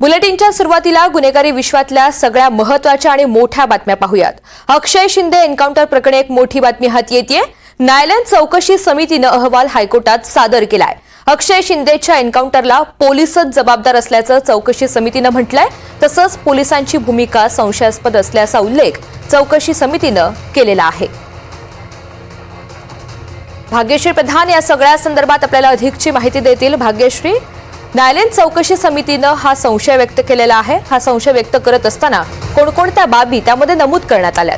बुलेटिनच्या सुरुवातीला गुन्हेगारी विश्वातल्या सगळ्या महत्त्वाच्या आणि मोठ्या बातम्या पाहूयात. अक्षय शिंदे एन्काउंटर प्रकरणी एक मोठी बातमी हाती येते न्यायालयीन चौकशी समितीनं अहवाल हायकोर्टात सादर केलाय. अक्षय शिंदेच्या एन्काउंटरला पोलीसच जबाबदार असल्याचं चौकशी समितीनं म्हटलंय. तसंच पोलिसांची भूमिका संशयास्पद असल्याचा उल्लेख चौकशी समितीनं केलेला आहे. भाग्यश्री प्रधान या सगळ्या संदर्भात आपल्याला अधिकची माहिती देतील भाग्यश्री. न्यायालयीन चौकशी समितीनं हा संशय व्यक्त केलेला आहे. हा संशय व्यक्त करत असताना कोणकोणत्या बाबी त्यामध्ये नमूद करण्यात आल्या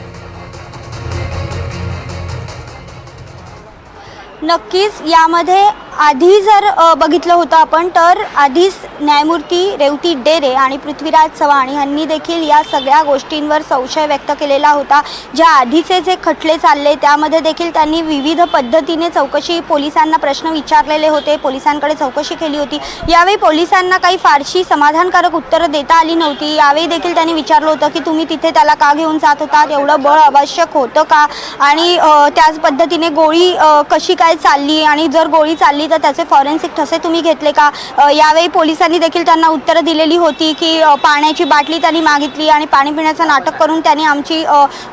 नक्कीच यामध्ये आधी जर बघितलं होतं आपण तर आधीच न्यायमूर्ती रेवती डेरे आणि पृथ्वीराज चव्हाण यांनी देखील या सगळ्या गोष्टींवर संशय व्यक्त केलेला होता. ज्या आधीचे जे खटले चालले त्यामध्ये देखील त्यांनी विविध पद्धतीने चौकशी पोलिसांना प्रश्न विचारलेले होते पोलिसांकडे चौकशी केली होती. यावेळी पोलिसांना काही फारशी समाधानकारक उत्तरं देता आली नव्हती. यावेळी देखील त्यांनी विचारलं होतं की तुम्ही तिथे त्याला का घेऊन जात होता एवढं बळ आवश्यक होतं का? आणि त्याच पद्धतीने गोळी कशी काय चालली? आणि जर गोळी चालली का त्याचे फॉरेन्सिक ठसे तुम्ही घेतले का? यावेळी पोलिसांनी देखील त्यांना उत्तरं दिलेली होती की पाण्याची बाटली त्यांनी मागितली आणि पाणी पिण्याचं नाटक करून त्यांनी आमची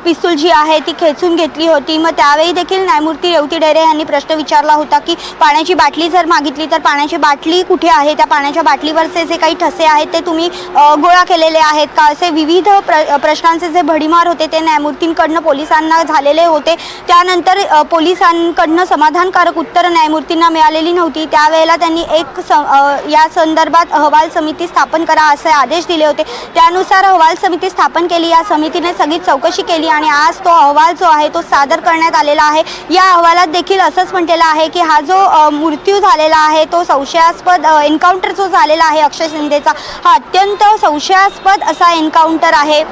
पिस्तूल जी आहे ती खेचून घेतली होती. मग त्यावेळी देखील न्यायमूर्ती रेवती डेरे यांनी प्रश्न विचारला होता की पाण्याची बाटली जर मागितली तर पाण्याची बाटली कुठे आहे? त्या पाण्याच्या बाटलीवरचे जे काही ठसे आहेत ते तुम्ही गोळा केलेले आहेत का? असे विविध प्र प्रश्नांचे जे भडीमार होते ते न्यायमूर्तींकडनं पोलिसांना झालेले होते. त्यानंतर पोलिसांकडनं समाधानकारक उत्तर न्यायमूर्तींना मिळालेली नव्हती. त्यावेळेला त्यांनी एक स या संदर्भात अहवाल समिती स्थापन करा असे आदेश दिले होते. त्यानुसार अहवाल समिती स्थापन केली. या समितीने सगळी चौकशी केली आणि आज तो अहवाल जो आहे तो सादर करण्यात आलेला आहे. या अहवालात देखील असंच म्हटलेलं आहे की हा जो मृत्यू झालेला आहे तो संशयास्पद एन्काउंटर जो झालेला आहे अक्षय शिंदेचा हा अत्यंत संशयास्पद असा एन्काउंटर आहे.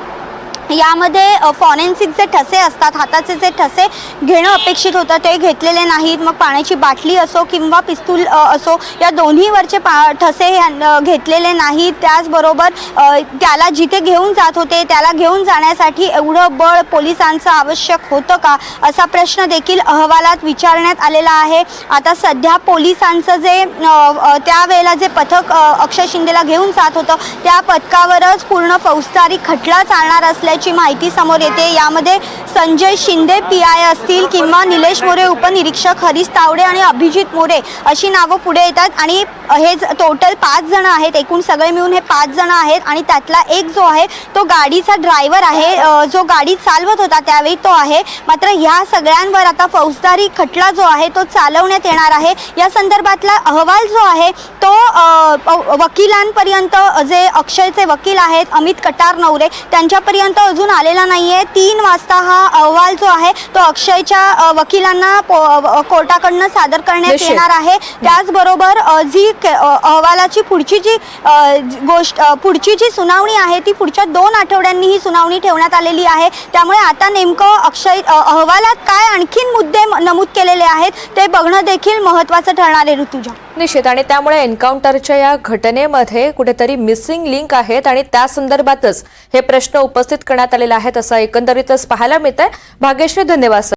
यामध्ये फॉरेन्सिक जे ठसे असतात हाताचे जे ठसे घेणं अपेक्षित होतं ते घेतलेले नाहीत. मग पाण्याची बाटली असो किंवा पिस्तूल असो या दोन्हीवरचे पा ठसे घेतलेले नाहीत. त्याचबरोबर त्याला जिथे घेऊन जात होते त्याला घेऊन जाण्यासाठी एवढं बळ पोलिसांचं आवश्यक होतं का? असा प्रश्न देखील अहवालात विचारण्यात आलेला आहे. आता सध्या पोलिसांचं जे त्यावेळेला जे पथक अक्षय शिंदेला घेऊन जात होतं त्या पथकावरच पूर्ण फौजदारी खटला चालणार असल्या असल्याची माहिती समोर येते. यामध्ये संजय शिंदे पी आय असतील किंवा निलेश मोरे उपनिरीक्षक हरीश तावडे आणि अभिजित मोरे अशी नावं पुढे येतात. आणि हे टोटल पाच जण आहेत. एकूण सगळे मिळून हे पाच जण आहेत आणि त्यातला एक जो आहे तो गाडीचा ड्रायव्हर आहे. जो गाडी चालवत होता त्यावेळी तो आहे. मात्र ह्या सगळ्यांवर आता फौजदारी खटला जो आहे तो चालवण्यात येणार आहे. या संदर्भातला अहवाल जो आहे तो वकिलांपर्यंत जे अक्षयचे वकील आहेत अमित कटार नवरे त्यांच्यापर्यंत अजून आलेला नाही आहे तीन वाजता हा अहवाल जो आहे तो अक्षयच्या वकिलांना कोर्टाकडनं सादर करण्यात. येणार आहे. त्याचबरोबर जी अहवालाची पुढची जी गोष्ट पुढची जी सुनावणी आहे ती पुढच्या दोन आठवड्यांनी ही सुनावणी ठेवण्यात आलेली आहे. त्यामुळे आता नेमकं अक्षय अहवालात काय आणखीन मुद्दे नमूद केलेले आहेत ते बघणं देखील महत्त्वाचं ठरणार आहे ऋतुजा. निश्चित आणि त्यामुळे एन्काउंटरच्या या घटनेमध्ये कुठेतरी मिसिंग लिंक आहेत आणि त्या संदर्भातच हे प्रश्न उपस्थित करण्यात आलेले आहेत असं एकंदरीतच पाहायला मिळत आहे भाग्यश्री धन्यवाद सर.